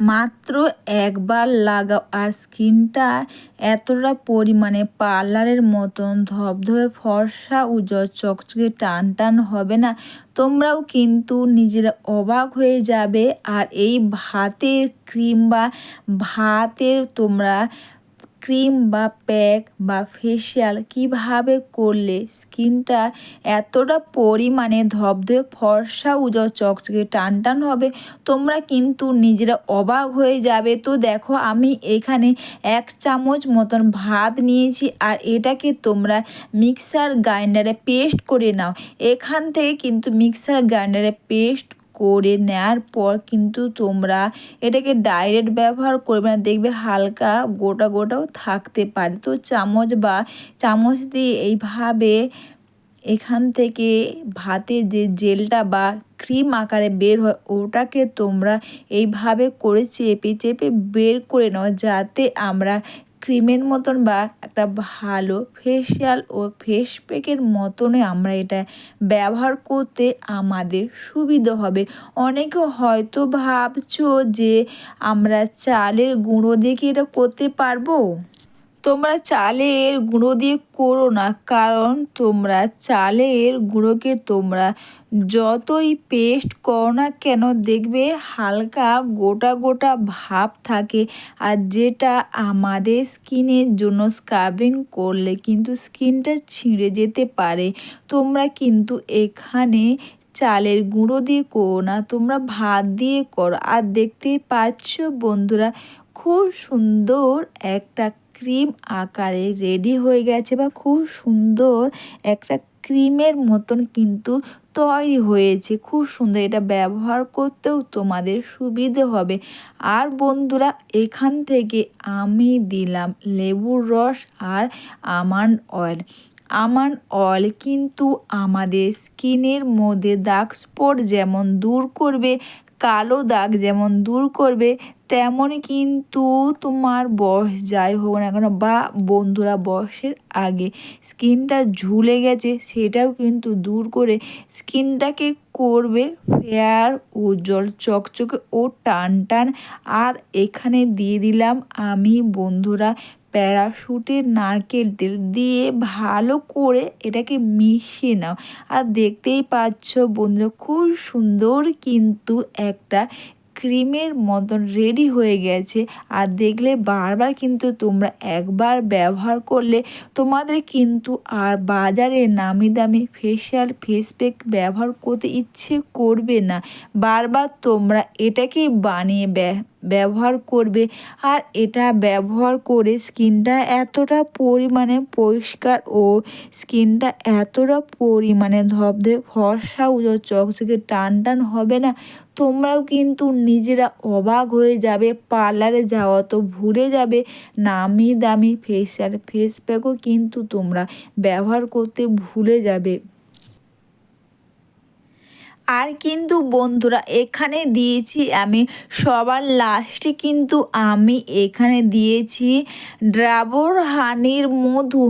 মাত্র একবার লাগাও আর স্কিনটা এতটা পরিমাণে পার্লারের মতন ধবধবে ফর্সা উজ্জ্বল চকচকে টান টান হবে না। তোমরাও কিন্তু নিজেরা অবাক হয়ে যাবে। আর এই ভাতের ক্রিম বা ভাতের তোমরা ক্রিম বা প্যাক বা ফেসিয়াল কীভাবে করলে স্কিনটা এতটা পরিমাণে ধবধবে ফর্সা উজ্জ্বল চকচকে টান টান হবে, তোমরা কিন্তু নিজেরা অবাক হয়ে যাবে। তো দেখো, আমি এখানে এক চামচ মতন ভাত নিয়েছি আর এটাকে তোমরা মিক্সার গ্রাইন্ডারে পেস্ট করে নাও। এখান থেকে কিন্তু মিক্সার গ্রাইন্ডারে পেস্ট করে নেওয়ার পর কিন্তু তোমরা এটাকে ডাইরেক্ট ব্যবহার করবে না। দেখবে হালকা গোটা গোটাও থাকতে পারে। তো চামচ বা চামচ দিয়ে এইভাবে এখান থেকে ভাতে যে জেলটা বা ক্রিম আকারে বের হয়, ওটাকে তোমরা এইভাবে করে চেপে চেপে বের করে নাও যাতে আমরা ক্রিমের মতন বা একটা ভালো ফেসিয়াল ও ফেস প্যাকের মতনই আমরা এটা ব্যবহার করতে আমাদের সুবিধা হবে। অনেকে হয়তো ভাবছ যে আমরা চালের গুঁড়ো দিয়ে কি এটা করতে পারব? তোমরা চালের গুঁড়ো দিয়ে করো না, কারণ তোমরা চালের গুঁড়োকে তোমরা যতই পেস্ট করো না কেন দেখবে হালকা গোটা গোটা ভাব থাকে। আর যেটা আমাদের স্কিনের জন্য স্ক্রাবিং করলে কিন্তু স্কিনটা ছিঁড়ে যেতে পারে। তোমরা কিন্তু এখানে চালের গুঁড়ো দিয়ে করো না, তোমরা ভাত দিয়ে করো। আর দেখতেই পাচ্ছ বন্ধুরা, খুব সুন্দর একটা ক্রিম আকারে রেডি হয়ে গেছে বা খুব সুন্দর একটা ক্রিমের মতন কিন্তু তৈরি হয়েছে। খুব সুন্দর এটা ব্যবহার করতেও তোমাদের সুবিধে হবে। আর বন্ধুরা, এখান থেকে আমি দিলাম লেবুর রস আর আমান্ড অয়েল আমান অয়েল কিন্তু আমাদের স্কিনের মধ্যে দাগ স্পট যেমন দূর করবে, কালো দাগ যেমন দূর করবে তেমন কিন্তু তোমার বয়স যাই হোক না কেন বা বন্ধুরা বয়সের আগে স্কিনটা ঝুলে গেছে সেটাও কিন্তু দূর করে স্কিনটাকে করবে ফেয়ার, উজ্জ্বল, চকচকে ও টান টান আর এখানে দিয়ে দিলাম আমি বন্ধুরা প্যারাশুটের নারকেল তেল দিয়ে ভালো করে এটাকে মিশিয়ে নাও। আর দেখতেই পাচ্ছ বন্ধুরা খুব সুন্দর কিন্তু একটা ক্রিমের মতন রেডি হয়ে গেছে। আর দেখলে বারবার কিন্তু তোমরা একবার ব্যবহার করলে তোমাদের কিন্তু আর বাজারে নামি দামি ফেসিয়াল ফেস প্যাক ব্যবহার করতে ইচ্ছে করবে না। বারবার তোমরা এটাকেই বানিয়ে ব্যবহার করবে। আর এটা ব্যবহার করে স্কিনটা এতটা পরিমাণে পরিষ্কার ও স্কিনটা এতটা পরিমাণে ধবধে ফর্সা উজো চকচকে, টান টান হবে না। তোমরাও কিন্তু নিজেরা অবাক হয়ে যাবে, পার্লারে যাওয়া তো ভুলে যাবে। নামি দামি ফেসিয়াল ফেস প্যাকও কিন্তু তোমরা ব্যবহার করতে ভুলে যাবে। আর কিন্তু বন্ধুরা, এখানে দিয়েছি আমি সবার লাস্টে কিন্তু আমি এখানে দিয়েছি ড্রাবর হানির মধু।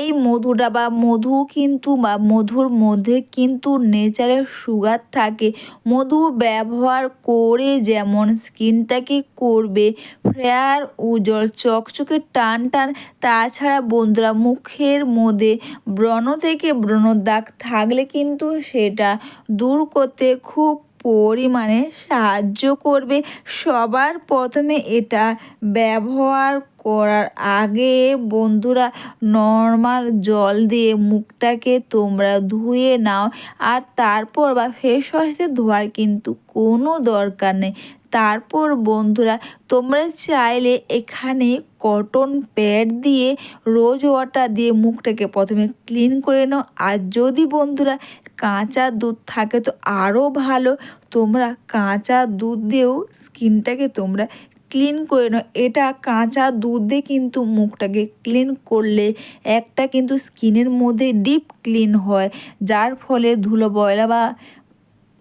এই মধুটা বা মধু কিন্তু বা মধুর মধ্যে কিন্তু নেচারের সুগার থাকে। মধু ব্যবহার করে যেমন স্কিনটাকে করবে ফেয়ার উজ্জ্বল, চকচকে, টান টান। তাছাড়া বন্ধুরা, মুখের মধ্যে ব্রণ থেকে ব্রণ দাগ থাকলে কিন্তু সেটা দূর করতে খুব পরিমাণে সাহায্য করবে। সবার প্রথমে এটা ব্যবহার করার আগে বন্ধুরা নর্মাল জল দিয়ে মুখটাকে তোমরা ধুয়ে নাও আর তারপর বা ফেস ওয়াশ দিয়ে ধোয়ার কিন্তু কোনো দরকার নেই। তারপর বন্ধুরা, তোমরা চাইলে এখানে কটন প্যাড দিয়ে রোজ ওয়াটার দিয়ে মুখটাকে প্রথমে ক্লিন করে নাও। আর যদি বন্ধুরা কাঁচা দুধ থাকে তো আরও ভালো। তোমরা কাঁচা দুধ দিয়েও স্কিনটাকে তোমরা ক্লিন করে নাও। এটা কাঁচা দুধ কিন্তু মুখটাকে ক্লিন করলে একটা কিন্তু স্কিনের মধ্যে ডিপ ক্লিন হয়, যার ফলে ধুলো বয়লা বা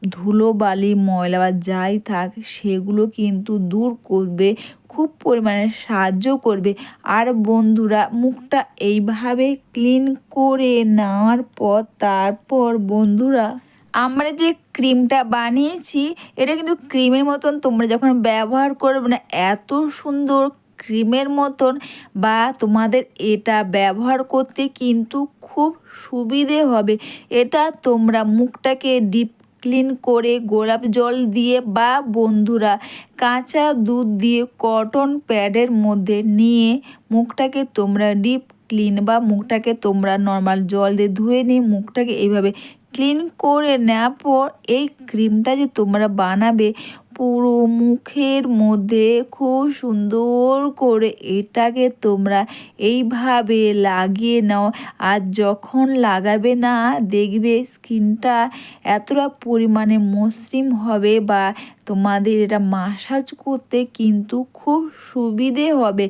ধুলো বালি ময়লা বা যাই থাক, সেগুলো কিন্তু দূর করবে। খুব পরিমাণে সাহায্য করবে। আর বন্ধুরা, মুখটা এইভাবে ক্লিন করে নেওয়ার পর তারপর বন্ধুরা, আমরা যে ক্রিমটা বানিয়েছি, এটা কিন্তু ক্রিমের মতন তোমরা যখন ব্যবহার করবে না, এত সুন্দর ক্রিমের মতন বা তোমাদের এটা ব্যবহার করতে কিন্তু খুব সুবিধে হবে। এটা তোমরা মুখটাকে ডিপ ক্লিন করে গোলাপ জল দিয়ে বা বন্ধুরা কাঁচা দুধ দিয়ে কটন প্যাডের মধ্যে নিয়ে মুখটাকে তোমরা ডিপ ক্লিন বা মুখটাকে তোমরা নর্মাল জল দিয়ে ধুয়ে নিয়ে মুখটাকে এইভাবে ক্লিন করে নেওয়ার পর এই ক্রিমটা যে তোমরা বানাবে পুরো মুখের মধ্যে খুব সুন্দর করে এটাকে তোমরা এইভাবে লাগিয়ে নাও। আর যখন লাগাবে না, দেখবে স্কিনটা এতটা পরিমাণে মসৃণ হবে বা তোমাদের এটা মাসাজ করতে কিন্তু খুব সুবিধে হবে।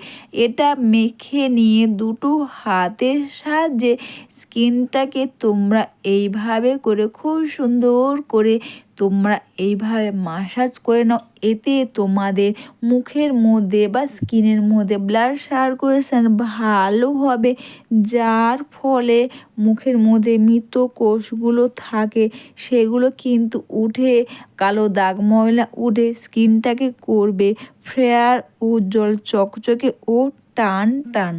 এটা মেখে নিয়ে দুটো হাতের সাহায্যে স্কিনটাকে তোমরা এইভাবে করে খুব সুন্দর করে তোমরা এইভাবে মাসাজ করে নাও। এতে তোমাদের মুখের মধ্যে বা স্কিনের মধ্যে ব্লাড সার্কুলেশন ভালো হবে, যার ফলে মুখের মধ্যে মৃত কোষগুলো থাকে, সেগুলো কিন্তু উঠে কালো দাগ ময়লা উঠে স্কিনটাকে করবে ফ্রেয়ার, উজ্জ্বল, চকচকে ও টান টান।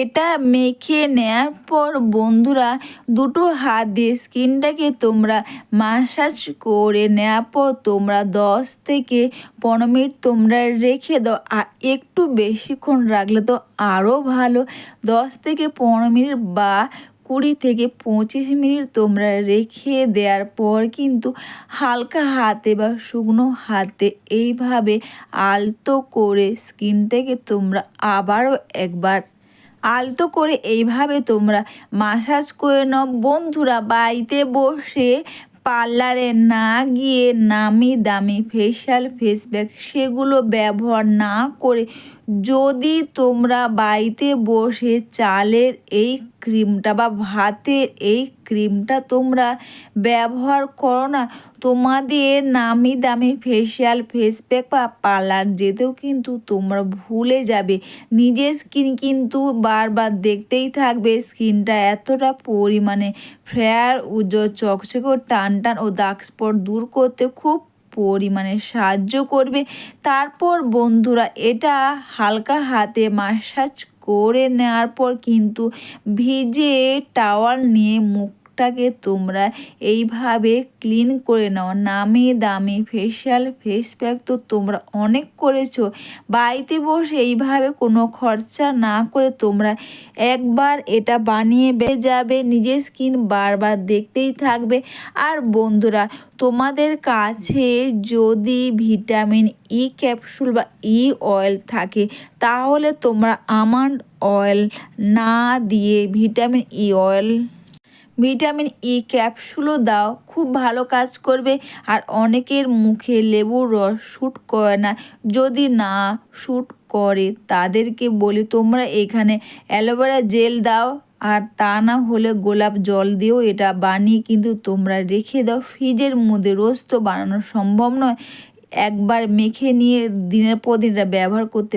এটা মেখে নেওয়ার পর বন্ধুরা, দুটো হাত দিয়ে স্কিনটাকে তোমরা মাসাজ করে নেওয়ার পর তোমরা দশ থেকে পনেরো মিনিট তোমরা রেখে দাও। আর একটু বেশিক্ষণ রাখলে তো আরও ভালো। দশ থেকে পনেরো মিনিট বা কুড়ি থেকে পঁচিশ মিনিট তোমরা রেখে দেওয়ার পর কিন্তু হালকা হাতে বা শুকনো হাতে এইভাবে আলতো করে স্কিনটাকে তোমরা আবারও একবার আলতো করে এইভাবে তোমরা মাসাজ করে নাও। বন্ধুরা, বাড়িতে বসে পার্লারে না গিয়ে নামি দামি ফেশিয়াল ফেস প্যাক সেগুলো ব্যবহার না করে যদি তোমরা বাড়িতে বসে চালের এই ক্রিমটা বা ভাতের এই ক্রিমটা তোমরা ব্যবহার করো না, তোমাদের নামি দামি ফেসিয়াল ফেস প্যাক বা পার্লার যেতেও কিন্তু তোমরা ভুলে যাবে। নিজের স্কিন কিন্তু বারবার দেখতেই থাকবে স্কিনটা এতটা পরিমাণে ফেয়ার উজ্জ্বল, চকচকে টান টান ও দাগ স্পট দূর করতে খুব পরিমাণে সাহায্য করবে। তারপর বন্ধুরা, এটা হালকা হাতে মাসাজ করে নেওয়ার পর কিন্তু ভিজে টাওয়াল নিয়ে মুখ মুখটাকে তোমরা এইভাবে ক্লিন করে নাও। নামি দামি ফেশিয়াল ফেস প্যাক তো তোমরা অনেক করেছ। বাড়িতে বসে এইভাবে কোনো খরচা না করে তোমরা একবার এটা বানিয়ে বে যাবে। নিজের স্কিন বারবার দেখতেই থাকবে। আর বন্ধুরা, তোমাদের কাছে যদি ভিটামিন ই ক্যাপসুল বা ই অয়েল থাকে, তাহলে তোমরা আমান্ড অয়েল না দিয়ে vitamin E oil vitamin E ক্যাপসুলও দাও। খুব ভালো কাজ করবে। আর অনেকের মুখে লেবুর রস শ্যুট করে না। যদি না শ্যুট করে, তাদেরকে বলি, তোমরা এখানে অ্যালোভেরা জেল দাও। আর তা না হলে গোলাপ জল দিয়েও এটা বানিয়ে কিন্তু তোমরা রেখে দাও। ফ্রিজের মধ্যে রোজ তো বানানো সম্ভব নয়। একবার মেখে নিয়ে দিনের পর দিন এটা ব্যবহার করতে